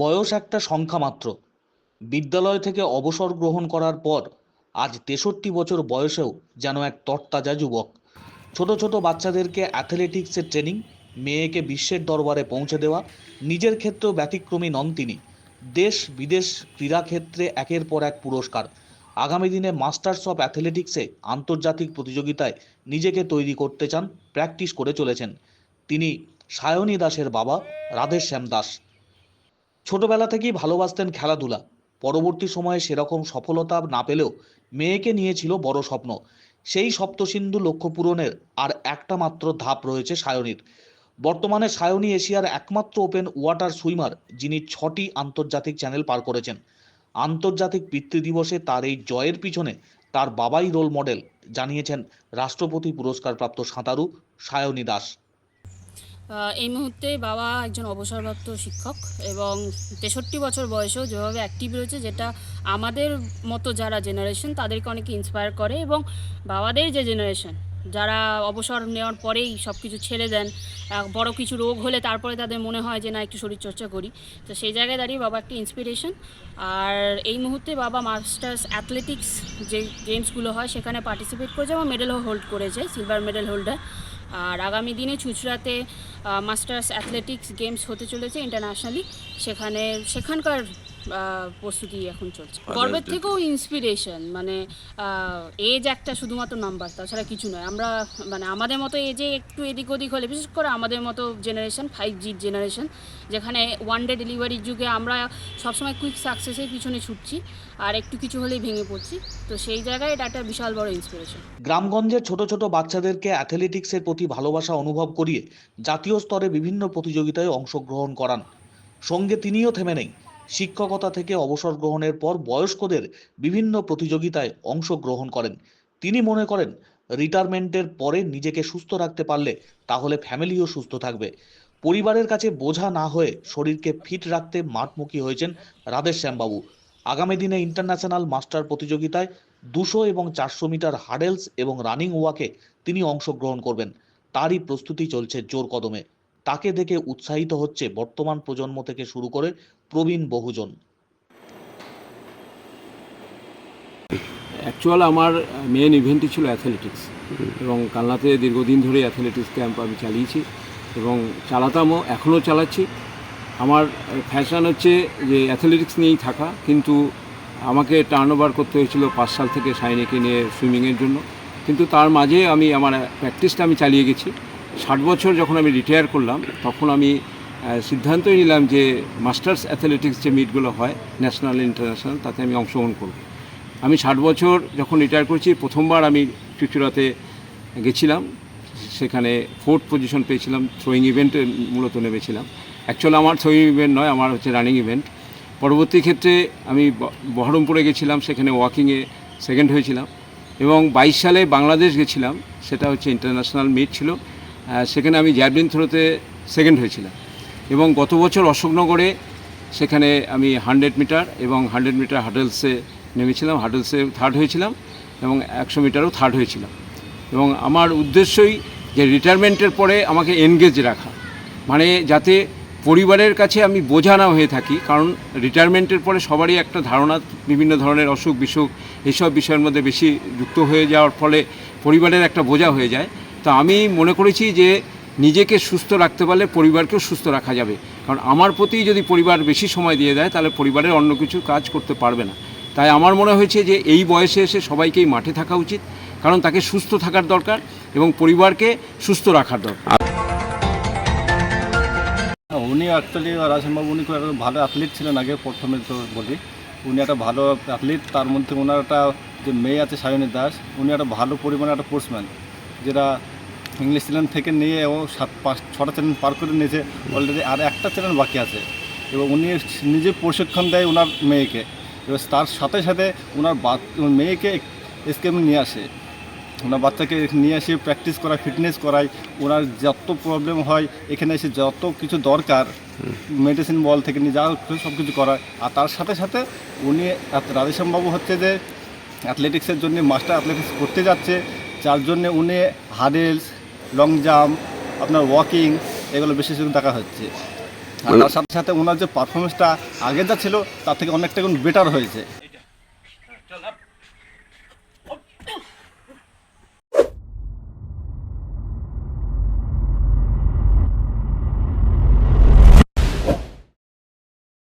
বয়স একটা সংখ্যা মাত্র। বিদ্যালয় থেকে অবসর গ্রহণ করার পর আজ তেষট্টি বছর বয়সেও যেন এক তরতাজা যুবক। ছোট ছোট বাচ্চাদেরকে অ্যাথলেটিক্সের ট্রেনিং, মেয়েকে বিশ্বের দরবারে পৌঁছে দেওয়া, নিজের ক্ষেত্রেও ব্যতিক্রমী নন তিনি। দেশ, বিদেশ ক্রীড়াক্ষেত্রে একের পর এক পুরস্কার। আগামী দিনে মাস্টার্স অফ অ্যাথলেটিক্সে আন্তর্জাতিক প্রতিযোগিতায় নিজেকে তৈরি করতে চান, প্র্যাকটিস করে চলেছেন। তিনি সায়নী দাসের বাবা, রাধেশ্যাম দাস। ছোটবেলা থেকেই ভালোবাসতেন খেলাধুলা। পরবর্তী সময়ে সেরকম সফলতা না পেলেও মেয়েকে নিয়েছিল বড় স্বপ্ন। সেই সপ্তসিন্ধু লক্ষ্য পূরণের আর একটা মাত্র ধাপ রয়েছে সায়নীর। বর্তমানে সায়নী এশিয়ার একমাত্র ওপেন ওয়াটার সুইমার, যিনি ছটি আন্তর্জাতিক চ্যানেল পার করেছেন। আন্তর্জাতিক পিতৃদিবসে তার এই জয়ের পিছনে তার বাবাই রোল মডেল, জানিয়েছেন রাষ্ট্রপতি পুরস্কারপ্রাপ্ত সাঁতারু সায়নী দাস। এই মুহূর্তে বাবা একজন অবসরপ্রাপ্ত শিক্ষক এবং তেষট্টি বছর বয়সেও যেভাবে অ্যাক্টিভ রয়েছে, যেটা আমাদের মতো যারা জেনারেশন তাদেরকে অনেকে ইন্সপায়ার করে এবং বাবাদের যে জেনারেশন যারা অবসর নেওয়ার পরেই সব কিছু ছেড়ে দেন বড় কিছু রোগ হলে তারপরে তাদের মনে হয় যে, না, একটু শরীরচর্চা করি। তো সেই জায়গায় দাঁড়িয়ে বাবা একটা ইন্সপিরেশন আর এই মুহূর্তে বাবা মাস্টার্স অ্যাথলেটিক্স যে গেমসগুলো হয়, সেখানে পার্টিসিপেট করেছে এবং মেডেলও হোল্ড করেছে সিলভার মেডেল হোল্ডার আর আগামী দিনে চুচড়াতে মাস্টার্স অ্যাথলেটিক্স গেমস হতে চলেছে ইন্টারন্যাশনালি। সেখানে সেখানকার প্রস্তুতি এখন চলছে। গর্বের থেকেও ইন্সপিরেশন মানে এজ একটা শুধুমাত্র নাম্বার তাছাড়া কিছু নয়। আমরা মানে আমাদের মতো এজে একটু এদিক ওদিক হলে বিশেষ করে আমাদের মতো জেনারেশন ফাইভ জির জেনারেশন যেখানে ওয়ান ডে ডেলিভারির যুগে আমরা সবসময় কুইক সাকসেসের পিছনে ছুটছি আর একটু কিছু হলেই ভেঙে পড়ছি। তো সেই জায়গায় এটা একটা বিশাল বড় ইন্সপিরেশন গ্রামগঞ্জের ছোট ছোট বাচ্চাদেরকে অ্যাথলেটিক্সের প্রতি ভালোবাসা অনুভব করিয়ে জাতীয় স্তরে বিভিন্ন প্রতিযোগিতায় অংশগ্রহণ করান। সঙ্গে তিনিও থেমে নেই। শিক্ষকতা থেকে অবসর গ্রহণের পর বয়স্কদের বিভিন্ন প্রতিযোগিতায় অংশগ্রহণ করেন। তিনি মনে করেন, রিটায়ারমেন্টের পরে নিজেকে সুস্থ রাখতে পারলে তাহলে ফ্যামিলিও সুস্থ থাকবে। পরিবারের কাছে বোঝা না হয়ে শরীরকে ফিট রাখতে মাঠমুখী হয়েছেন রাধেশ্যামবাবু আগামী দিনে ইন্টারন্যাশনাল মাস্টার প্রতিযোগিতায় দুশো এবং চারশো মিটার হার্ডেলস এবং রানিং ওয়াকে তিনি অংশগ্রহণ করবেন। তারই প্রস্তুতি চলছে জোর কদমে। তাকে দেখে উৎসাহিত হচ্ছে বর্তমান প্রজন্ম থেকে শুরু করে প্রবীণ বহুজন। অ্যাকচুয়াল আমার মেন ইভেন্টই ছিল অ্যাথলেটিক্স এবং কালনাতে দীর্ঘদিন ধরে অ্যাথলেটিক্স ক্যাম্প আমি চালিয়েছি এবং চালাতামও, এখনও চালাচ্ছি। আমার ফ্যাশন হচ্ছে যে অ্যাথলেটিক্স নিয়েই থাকা, কিন্তু আমাকে টার্ন ওভার করতে হয়েছিল পাঁচ সাল থেকে সাইনিকে নিয়ে সুইমিংয়ের জন্য। কিন্তু তার মাঝে আমি আমার প্র্যাকটিসটা আমি চালিয়ে গেছি। ষাট বছর যখন আমি রিটায়ার করলাম, তখন আমি সিদ্ধান্তই নিলাম যে মাস্টার্স অ্যাথলেটিক্স যে মিটগুলো হয় ন্যাশনাল ইন্টারন্যাশনাল তাতে আমি অংশগ্রহণ করব। আমি ষাট বছর যখন রিটায়ার করেছি, প্রথমবার আমি চুচুড়াতে গেছিলাম, সেখানে ফোর্থ পজিশন পেয়েছিলাম থ্রোয়িং ইভেন্টে মূলত নেমেছিলাম। অ্যাকচুয়ালি আমার থ্রোয়িং ইভেন্ট নয়, আমার হচ্ছে রানিং ইভেন্ট পরবর্তী ক্ষেত্রে আমি বহরমপুরে গেছিলাম, সেখানে ওয়াকিংয়ে সেকেন্ড হয়েছিলাম। এবং বাইশ সালে বাংলাদেশ গেছিলাম, সেটা হচ্ছে ইন্টারন্যাশনাল মিট ছিল। সেখানে আমি জ্যাভলিন থ্রোতে সেকেন্ড হয়েছিলাম। এবং গত বছর অশোকনগরে সেখানে আমি হান্ড্রেড মিটার এবং হান্ড্রেড মিটার হার্ডেলসে নেমেছিলাম হার্ডেলসে থার্ড হয়েছিলাম এবং একশো মিটারও থার্ড হয়েছিলাম। এবং আমার উদ্দেশ্যই যে রিটায়ারমেন্টের পরে আমাকে এনগেজ রাখা। মানে যাতে পরিবারের কাছে আমি বোঝা না হয়ে থাকি, কারণ রিটায়ারমেন্টের পরে সবারই একটা ধারণা, বিভিন্ন ধরনের অসুখ বিসুখ এইসব বিষয়ের মধ্যে বেশি যুক্ত হয়ে যাওয়ার ফলে পরিবারের একটা বোঝা হয়ে যায়। তো আমি মনে করেছি যে নিজেকে সুস্থ রাখতে পারলে পরিবারকেও সুস্থ রাখা যাবে। কারণ আমার প্রতি যদি পরিবার বেশি সময় দিয়ে দেয়, তাহলে পরিবারের অন্য কিছু কাজ করতে পারবে না। তাই আমার মনে হয়েছে যে এই বয়সে এসে সবাইকেই মাঠে থাকা উচিত, কারণ তাকে সুস্থ থাকার দরকার এবং পরিবারকে সুস্থ রাখার দরকার। উনি অ্যাকচুয়ালি রাজনবাবু উনি ভালো অ্যাথলিট ছিলেন আগে প্রথমে তো বলি। উনি একটা ভালো অ্যাথলিট তার মধ্যে ওনার একটা যে মেয়ে আছে সায়নী দাস, উনি একটা ভালো পরিমাণে একটা স্পোর্টসম্যান যেটা ইংলিশ চ্যানেল থেকে নিয়ে ও সাত পাঁচ ছটা চ্যানেল পার করে নিয়েছে অলরেডি আর একটা চ্যানেল বাকি আছে। এবং উনি নিজে প্রশিক্ষণ দেয় ওনার মেয়েকে। এবার তার সাথে সাথে ওনার বা- মেয়েকে স্কেমে নিয়ে আসে। ওনার বাচ্চাকে নিয়ে এসে প্র্যাকটিস করায় ফিটনেস করায়। ওনার যত প্রবলেম হয় এখানে এসে যত কিছু দরকার মেডিসিন বল থেকে নিয়ে যা সব কিছু করায়। আর তার সাথে সাথে উনি রাধেশ্যামবাবু হচ্ছে যে অ্যাথলেটিক্সের জন্য মাস্টার অ্যাথলেটিক্স করতে যাচ্ছে। যার জন্যে উনি হার্ডেলস লং জাম্প আপনার ওয়াকিং এগুলো বেশি করে দেখা হচ্ছে। আর তার সাথে সাথে ওনার যে পারফরমেন্সটা আগে যা ছিল, তার থেকে অনেকটা এখন বেটার হয়েছে।